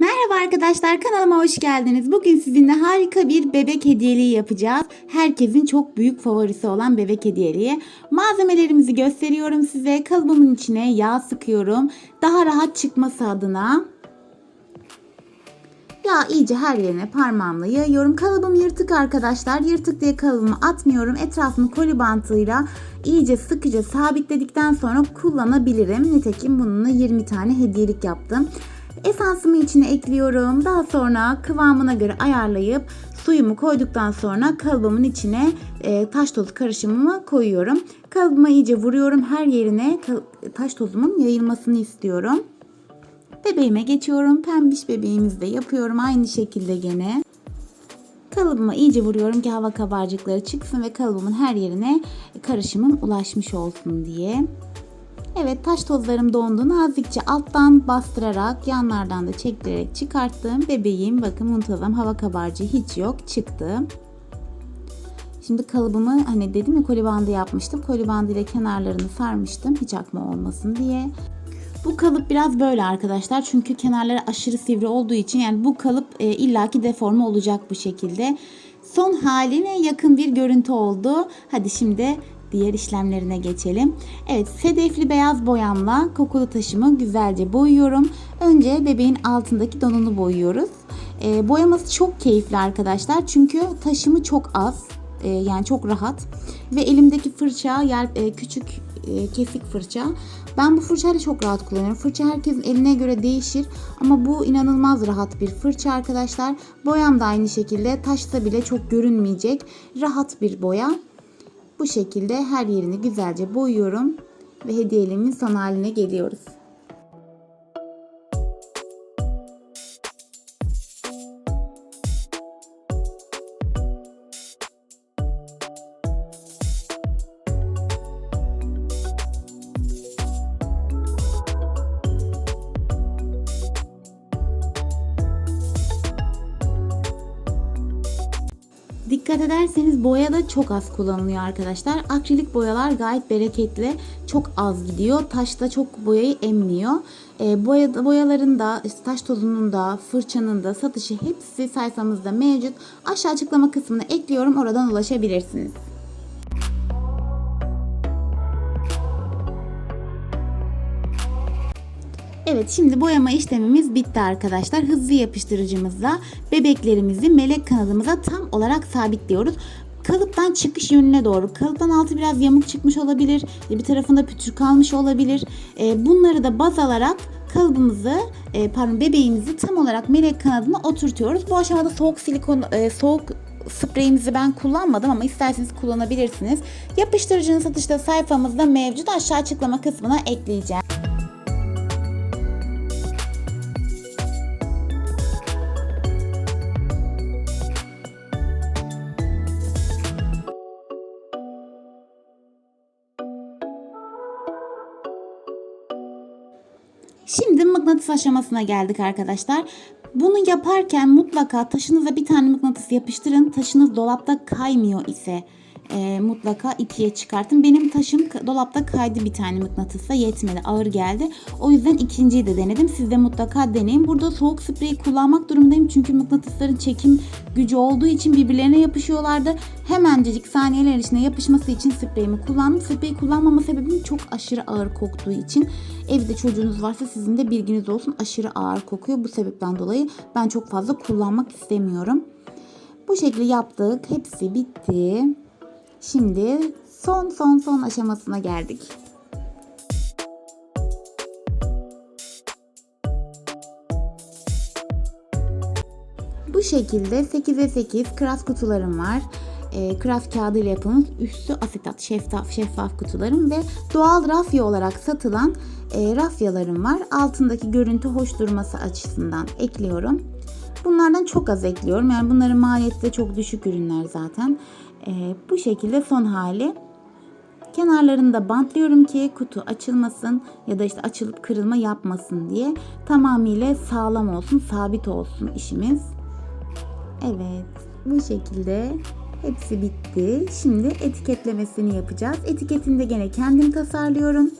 Merhaba arkadaşlar kanalıma hoş geldiniz. Bugün sizinle harika bir bebek hediyeliği yapacağız. Herkesin çok büyük favorisi olan bebek hediyeliği. Malzemelerimizi gösteriyorum size. Kalıbımın içine yağ sıkıyorum. Daha rahat çıkması adına. Yağ iyice her yerine parmağımla yayıyorum. Kalıbım yırtık arkadaşlar. Yırtık diye kalıbımı atmıyorum. Etrafını koli bantıyla iyice sıkıca sabitledikten sonra kullanabilirim. Nitekim bununla 20 tane hediyelik yaptım. Esansımı içine ekliyorum. Daha sonra kıvamına göre ayarlayıp suyumu koyduktan sonra kalıbımın içine e, taş tozu karışımımı koyuyorum. Kalıbıma iyice vuruyorum. Her yerine taş tozumun yayılmasını istiyorum. Bebeğime geçiyorum. Pembiş bebeğimizi de yapıyorum aynı şekilde gene. Kalıbıma iyice vuruyorum ki hava kabarcıkları çıksın ve kalıbımın her yerine karışımım ulaşmış olsun diye. Evet taş tozlarım dondu. Nazikçe alttan bastırarak yanlardan da çektirerek çıkarttım. Bebeğim bakın muntazam hava kabarcığı hiç yok çıktı. Şimdi kalıbımı hani dedim ya koli bandı yapmıştım. Koli bandı ile kenarlarını sarmıştım hiç akma olmasın diye. Bu kalıp biraz böyle arkadaşlar. Çünkü kenarları aşırı sivri olduğu için yani bu kalıp e, illaki deforme olacak bu şekilde. Son haline yakın bir görüntü oldu. Hadi şimdi diğer işlemlerine geçelim. Evet sedefli beyaz boyamla kokulu taşımı güzelce boyuyorum. Önce bebeğin altındaki donunu boyuyoruz. E, boyaması çok keyifli arkadaşlar. Çünkü taşımı çok az. E, yani çok rahat. Ve elimdeki fırça yer e, küçük e, kesik fırça. Ben bu fırçayla çok rahat kullanıyorum. Fırça herkesin eline göre değişir ama bu inanılmaz rahat bir fırça arkadaşlar. Boyam da aynı şekilde taşsa bile çok görünmeyecek rahat bir boya. Bu şekilde her yerini güzelce boyuyorum ve hediyeliğimin son haline geliyoruz. Dikkat ederseniz boya da çok az kullanılıyor arkadaşlar. Akrilik boyalar gayet bereketli. Çok az gidiyor. Taşta çok boyayı emmiyor. E, boya, boyaların da, taş tozunun da, fırçanın da satışı hepsi sayfamızda mevcut. Aşağı açıklama kısmına ekliyorum. Oradan ulaşabilirsiniz. Evet şimdi boyama işlemimiz bitti arkadaşlar. Hızlı yapıştırıcımızla bebeklerimizi melek kanadımıza tam olarak sabitliyoruz. Kalıptan çıkış yönüne doğru. Kalıptan altı biraz yamuk çıkmış olabilir. Bir tarafında pütür kalmış olabilir. Ee, Bunları da baz alarak kalıbımızı, e, pardon bebeğimizi tam olarak melek kanadına oturtuyoruz. Bu aşamada soğuk silikon, e, soğuk spreyimizi ben kullanmadım ama isterseniz kullanabilirsiniz. Yapıştırıcının satışta sayfamızda mevcut. Aşağı açıklama kısmına ekleyeceğim. Şimdi mıknatıs aşamasına geldik arkadaşlar. Bunu yaparken mutlaka taşınıza bir tane mıknatıs yapıştırın. Taşınız dolapta kaymıyor ise e, mutlaka ikiye çıkartın. Benim taşım dolapta kaydı bir tane mıknatısla yetmedi. Ağır geldi. O yüzden ikinciyi de denedim. Siz de mutlaka deneyin. Burada soğuk spreyi kullanmak durumundayım. Çünkü mıknatısların çekim gücü olduğu için birbirlerine yapışıyorlardı. Hemencecik saniyeler içinde yapışması için spreyimi kullandım. Spreyi kullanmama sebebim çok aşırı ağır koktuğu için. Evde çocuğunuz varsa sizin de bilginiz olsun. Aşırı ağır kokuyor. Bu sebepten dolayı ben çok fazla kullanmak istemiyorum. Bu şekilde yaptık. Hepsi bitti. Şimdi son son son aşamasına geldik. Bu şekilde 8'e 8 kraft kutularım var. E, kraft kağıdı ile yapılmış üstü asetat şeffaf şeffaf kutularım ve doğal rafya olarak satılan e, rafyalarım var. Altındaki görüntü hoş durması açısından ekliyorum. Bunlardan çok az ekliyorum. Yani bunların maliyeti de çok düşük ürünler zaten. E, bu şekilde son hali. Kenarlarını da bantlıyorum ki kutu açılmasın ya da işte açılıp kırılma yapmasın diye. Tamamıyla sağlam olsun, sabit olsun işimiz. Evet, bu şekilde hepsi bitti. Şimdi etiketlemesini yapacağız. Etiketini de gene kendim tasarlıyorum.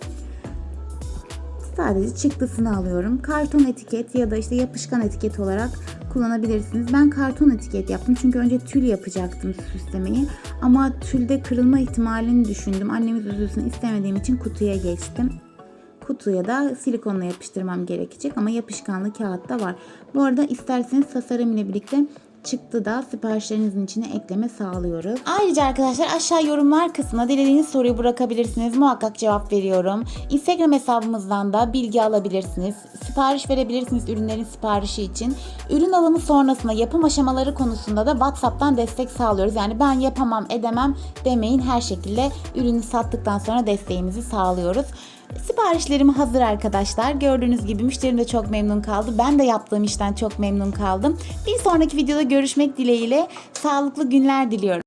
Sadece çıktısını alıyorum. Karton etiket ya da işte yapışkan etiket olarak kullanabilirsiniz. Ben karton etiket yaptım çünkü önce tül yapacaktım süslemeyi. Ama tülde kırılma ihtimalini düşündüm. Annemiz üzülsün istemediğim için kutuya geçtim. Kutuya da silikonla yapıştırmam gerekecek ama yapışkanlı kağıt da var. Bu arada isterseniz tasarım ile birlikte çıktı da siparişlerinizin içine ekleme sağlıyoruz. Ayrıca arkadaşlar aşağı yorumlar kısmına dilediğiniz soruyu bırakabilirsiniz. Muhakkak cevap veriyorum. Instagram hesabımızdan da bilgi alabilirsiniz. Sipariş verebilirsiniz ürünlerin siparişi için. Ürün alımı sonrasında yapım aşamaları konusunda da WhatsApp'tan destek sağlıyoruz. Yani ben yapamam edemem demeyin her şekilde ürünü sattıktan sonra desteğimizi sağlıyoruz. Siparişlerim hazır arkadaşlar. Gördüğünüz gibi müşterim de çok memnun kaldı. Ben de yaptığım işten çok memnun kaldım. Bir sonraki videoda görüşmek dileğiyle sağlıklı günler diliyorum.